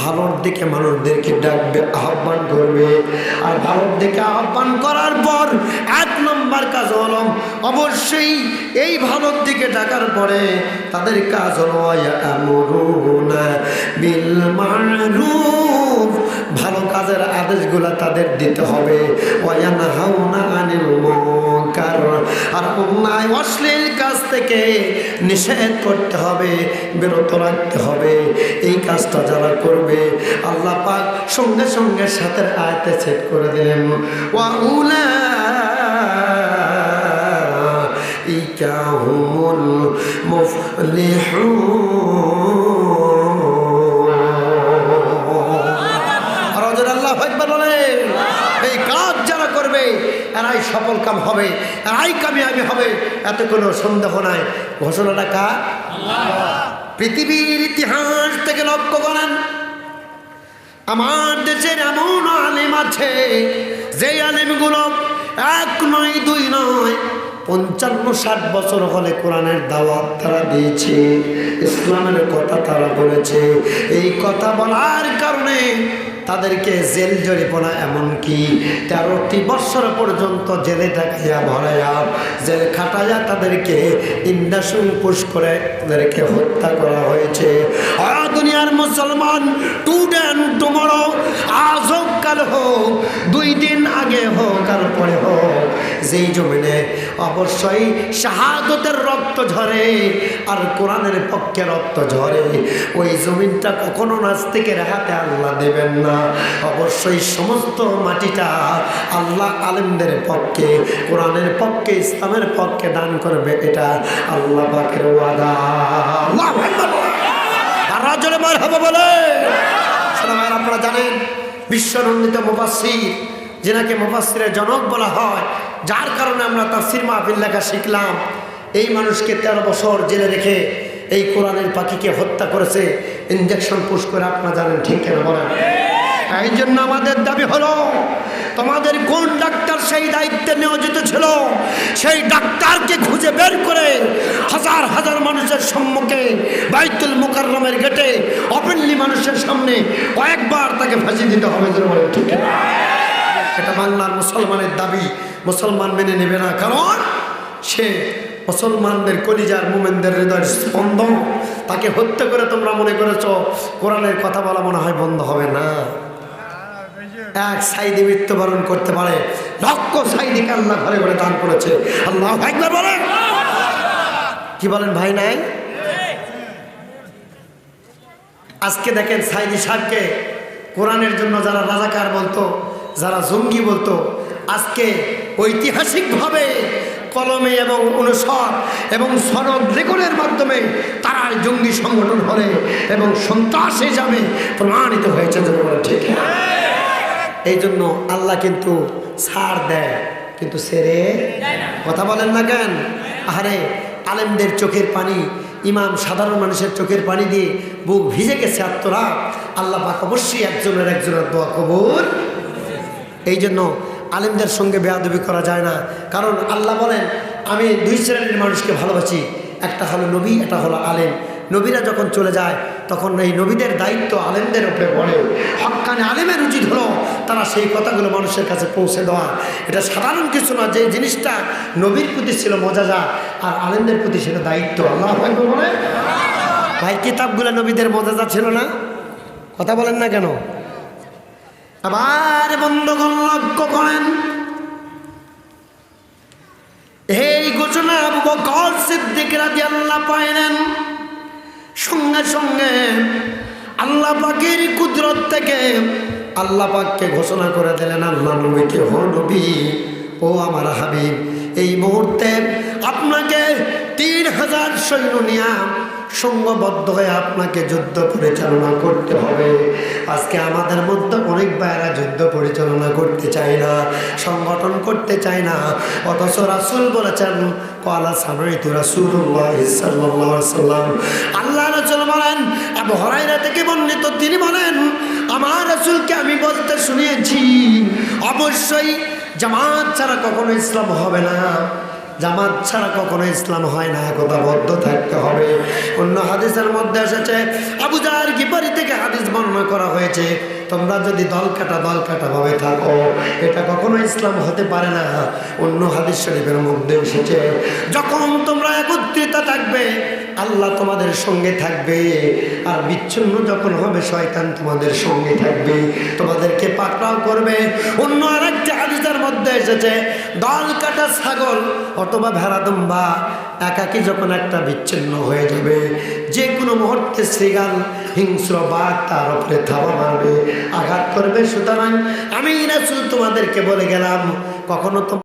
ভালোর দিকে মানুষদেরকে ডাকবে, আহ্বান করবে। আর ভালোর দিকে আহ্বান করার পর এক নম্বর কাজ হলো, অবশ্যই এই ভালোর দিকে ডাকার পরে তাদের কাজ হলো বিল মারুফ ভালো কাজের আদেশগুলা তাদের দিতে হবে। আর অন্যায় অশ্লীল কাজ থেকে নিষেধ করতে হবে, বিরত রাখতে হবে। এই কাজটা যারা করবে, আল্লাহ পাক সঙ্গে সঙ্গে সাথের আয়তে সেট করে দিলেন, ওয়া উলা ইকা হুমুল করবে এরাই সফল কাম হবে এরাই কামিয়াবি হবে এত কোনো সন্দেহ নাই। ঘোষণাটা কার? পৃথিবীর ইতিহাস থেকে লক্ষ্য করেন। আমার দেশের এমন আলেম আছে যে আলেমগুলো এক নয় দুই নয় পঞ্চান্ন ষাট বছর হলে কোরআনের দাওয়াত তারা দিয়েছে ইসলামের কথা তারা বলেছে। এই কথা বলার কারণে তাদেরকে জেল জরিপনা এমনকি তেরোটি বৎসর পর্যন্ত জেলে ডাকাইয়া ভরাইয়া জেল খাটাইয়া তাদেরকে ইন্ডাসন পুষ করে তাদেরকে হত্যা করা হয়েছে। আর দুনিয়ার মুসলমান টুডে টুমরো আজ হোক, কাল হোক, দুই দিন আগে হোক, আর পরে হোক, যেই জমিনে অবশ্যই শাহাদতের রক্ত ঝরে, আর কোরআনের পক্ষে রক্ত ঝরে, ওই জমিনটা কখনো নাস্তিকের হাতে আল্লাহ দেবেন না। অবশ্যই সমস্ত মাটিটা আল্লাহ আলেমদের পক্ষে, কোরআনের পক্ষে, ইসলামের পক্ষে দান করবে, এটা আল্লাহ পাকের ওয়াদা। রাজনে মার হবে বলে। আপনারা জানেন বিশ্বনন্দিত মুবাসির যেনাকে মুবাসিরের জনক বলা হয়, যার কারণে আমরা তাফসির মাহফিল লেখা শিখলাম। এই মানুষকে তেরো বছর জেলে রেখে এই কোরআনের পাখিকে হত্যা করেছে ইঞ্জেকশন পুশ করে, আপনারা জানেন ঠিক কেন বলেন? এই জন্য আমাদের দাবি হলো, তোমাদের কোন ডাক্তার সেই দায়িত্বে নিয়োজিত ছিল সেই ডাক্তারকে খুঁজে বের করে হাজার হাজার মানুষের সম্মুখে বাইতুল মুকাররমের গেটে ওপেনলি মানুষের সামনে কয়েকবার তাকে ফাঁসি দিতে হবে ঠিক? এটা বাংলার মুসলমানের দাবি, মুসলমান মেনে নেবে না, কারণ সে মুসলমানদের কলিজার মোমেনদের হৃদয়ের স্পন্দন, তাকে হত্যা করে তোমরা মনে করেছ, কোরআনের কথা বলা মনে হয় বন্ধ হবে না এক সাইডে মৃত্যুবরণ করতে পারে। লক্ষ সাইদিকে আল্লাহ ঘরে ঘরে দান করেছে। আল্লাহ বলেন। কি বলেন ভাই নাই? আজকে দেখেন সাইদি সাহেবকে কোরআনের জন্য যারা রাজাকার বলতো, যারা জঙ্গি বলতো, আজকে ঐতিহাসিকভাবে কলমে এবং অনুসর এবং সনদ রেকর্ডের মাধ্যমে তারা জঙ্গি সংগঠন হলে এবং সন্ত্রাসে যাবে প্রমাণিত হয়েছে বলে ঠিক এই জন্য আল্লাহ কিন্তু ছাড় দেয়, কিন্তু সেরে কথা বলেন না কেন? আরে আলেমদের চোখের পানি, ইমাম সাধারণ মানুষের চোখের পানি দিয়ে বুক ভিজে গেছে আত্মরা। আল্লাহ পাক অবশ্যই একজনের একজনের দোয়া কবুল। এই জন্য আলেমদের সঙ্গে বেয়াদবি করা যায় না। কারণ আল্লাহ বলেন, আমি দুই শ্রেণির মানুষকে ভালোবাসি। একটা হলো নবী, একটা হলো আলেম। নবীরা যখন চলে যায়, তখন এই নবীদের দায়িত্ব আলেমদের উপরে পড়ে। হকানে আলেমের উচিত হলো তারা সেই কথাগুলো মানুষের কাছে পৌঁছে দেওয়া। এটা সাধারণ কিছু না, যে জিনিসটা নবীর প্রতি ছিল মজাজা, আর আলেমদের প্রতি ছিল দায়িত্ব। আল্লাহ বলে? ভাই, কিতাবগুলো নবীদের মজাজা ছিল না? কথা বলেন না কেন? আবার বন্ধুগণ লক্ষ্য করেন। এই ঘোষণা সিদ্দিক রাদিয়াল্লাহু পাইলেন। আল্লাহ পাকের কুদরত থেকে আল্লাহ পাককে ঘোষণা করে দিলেন, আল্লাহ নবীকে হো নবী, ও আমার হাবিব, এই মুহূর্তে আপনাকে তিন হাজার সৈন্য নিয়া সঙ্গবদ্ধ হয়ে আপনাকে যুদ্ধ পরিচালনা করতে হবে। আজকে আমাদের মধ্যে অনেক বাইরা যুদ্ধ পরিচালনা করতে চায় না, সংগঠন করতে চায় না, অথচ রাসুল বলেছেন কলা সামরিত রাসুল্লাহ সাল্লাম আল্লাহ রাসুল আবু থেকে বর্ণিত, তিনি বলেন, আমার রসুলকে আমি বলতে শুনিয়েছি অবশ্যই জামাত ছাড়া কখনো ইসলাম হবে না। জামাত ছাড়া কখনো ইসলাম হয় না একতা বদ্ধ থাকতে হবে। অন্য হাদিসের মধ্যে এসেছে, আবু জাহার থেকে হাদিস বর্ণনা করা হয়েছে? তোমরা যদি দল কাটা দল কাটা ভাবে থাকো, এটা কখনো ইসলাম হতে পারে না। অন্য হাদিস শরীফের মধ্যে এসেছে, যখন তোমরা একত্রিত থাকবে, আল্লাহ তোমাদের সঙ্গে থাকবে। আর বিচ্ছিন্ন যখন হবে, শয়তান তোমাদের সঙ্গে থাকবে, তোমাদেরকে পাকড়াও করবে। অন্য আরেকটি হাদিসের মধ্যে এসেছে, দল কাটা ছাগল অথবা ভেড়া দুম্বা, একাকি যখন একটা বিচ্ছিন্ন হয়ে যাবে যে কোনো মুহূর্তে শ্রীগাল হিংস্র বাঘ তার উপরে থাবা মারবে। আঘাত করবে সুতরাং আমি রাসুল তোমাদেরকে বলে গেলাম কখনো